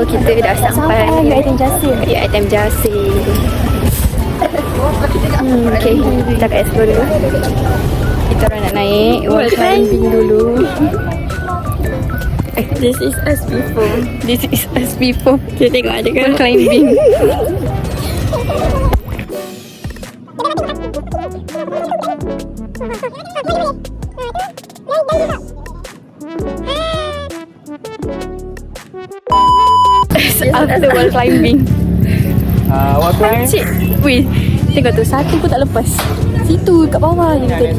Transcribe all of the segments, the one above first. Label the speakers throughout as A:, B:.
A: So kita dah sampai
B: item Jasin.
A: di item jasi. Hmm, okay, kita akan explore dulu. Kita orang nak naik wall climbing dulu. Eh,
B: This is us before.
A: This is us before. Kita tengok ada wall climbing. After wall climbing.
C: Ah, what time?
A: Cik, weh, tengok tu satu pun tak lepas. Situ kat bawah je tadi.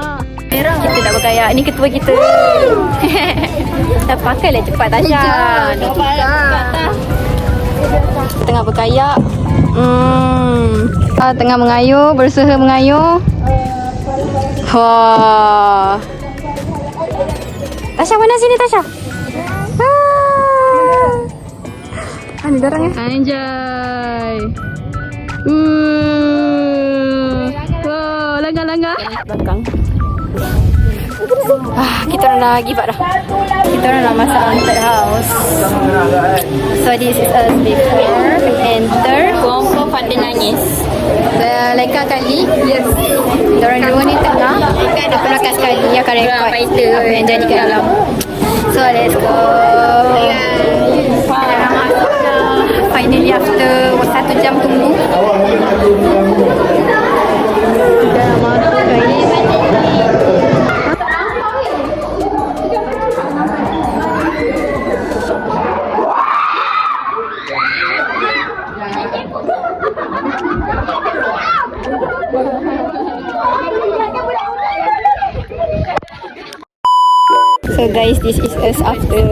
A: Ah, merah. Kita bergaya. Ni ketua kita. Dah pakailah cepat Tasha. Nak cepat. Tengah berkayak. Hmm. Ah, tengah mengayuh, berusaha mengayuh. Wah. Tasha mana sini Tasha? Ah. Ada orang ya? Anjay. Uh. Wow, langgar-langgar. Belakang. Ah, kita orang dah give up dah. Kita orang dah masuk haunted house. So this is us before enter.
B: Kompor pada nangis.
A: Uh, Laika kali? Yes. Diorang dua ni tengah. Ada pelakar sekali. Yang akan rekod
B: fighter.
A: Apa yang jadi kat dalam. So let's go. Finally after Satu jam tunggu Dah nak masuk guys So guys, this is us after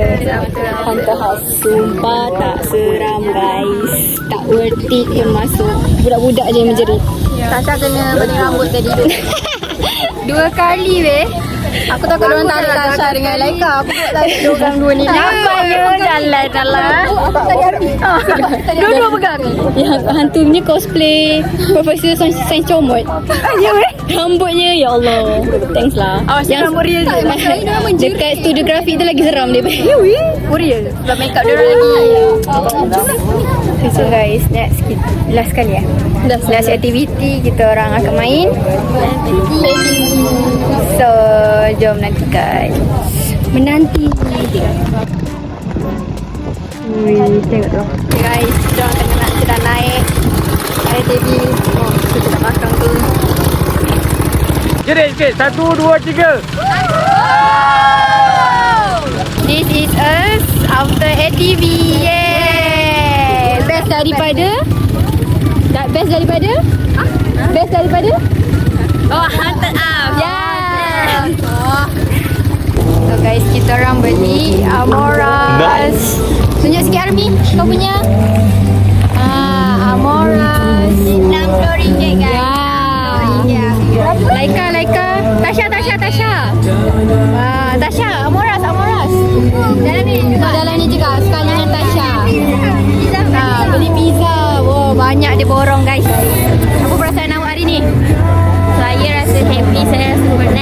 A: haunted house. Sumpah tak seram guys. Tak worth it yang masuk. Budak-budak je yang menjerit.
B: Tasha kena benih rambut tadi tu.
A: Dua kali weh.
B: Aku takut orang tarik Tasha dengan Laika. Aku tak tarik dia orang dua ni.
A: Nampaknya jalan dalam. Dua-dua pegang. Yang hantunya cosplay Profesor Sains, Sains Comot. Ya weh. Rambutnya ya Allah. Thanks lah.
B: Awas, rambut real je.
A: Dekat studio grafik tu lagi seram dia. Ya weh.
B: Real. Sebab make up dia orang lagi.
A: Okay, so guys, next kita, last kali ya. Last, last activity kita orang akan main. So, jom nantikan. Menanti. Wih, tengok tu. Okay, guys, kita orang tengah nak sedang naik. ATV. Oh, kita kat belakang tu.
C: Jerit sikit. Satu, dua, tiga.
A: This is us after ATV. Yay! Daripada? Da- Best daripada? Best daripada?
B: Oh, haunted up.
A: Yeah. So guys, kita orang beli Amoras.
C: Nice.
A: Tunjuk sikit Army, kau punya.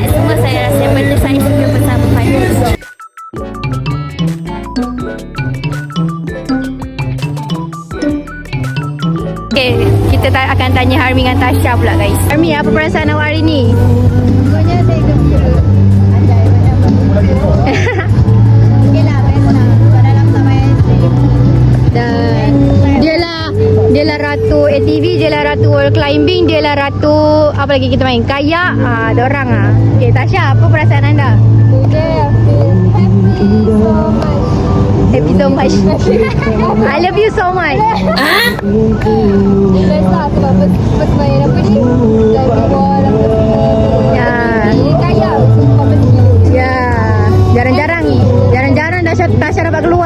B: Semua. Saya rasa benda saya suka bersama pada.
A: Okay, kita ta- akan tanya Harmi dengan Tasha pula guys. Harmi, apa perasaan awak hari ni?
B: Pokoknya saya gembira. Macam Okey lah, best lah. Sebab dalam sampai
A: Dan ratu ATV, dia lah ratu wall climbing, dia lah ratu apa lagi kita main kayak. Ah, ada orang ah. Okay, Tasha, apa perasaan anda?
B: Today I feel happy so much.
A: Happy so much. I love you so much.
B: Sebab apa ni? Wall, apa
A: Ya. Ya, jarang-jarang jarang-jarang Tasha Tasha dapat keluar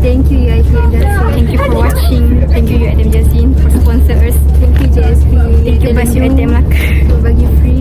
A: Thank you, Yahi and Thank you for watching. Thank you, UATM Jasin, for sponsors. Thank you, JSP. Thank you, Basu Atemak. For bagi free.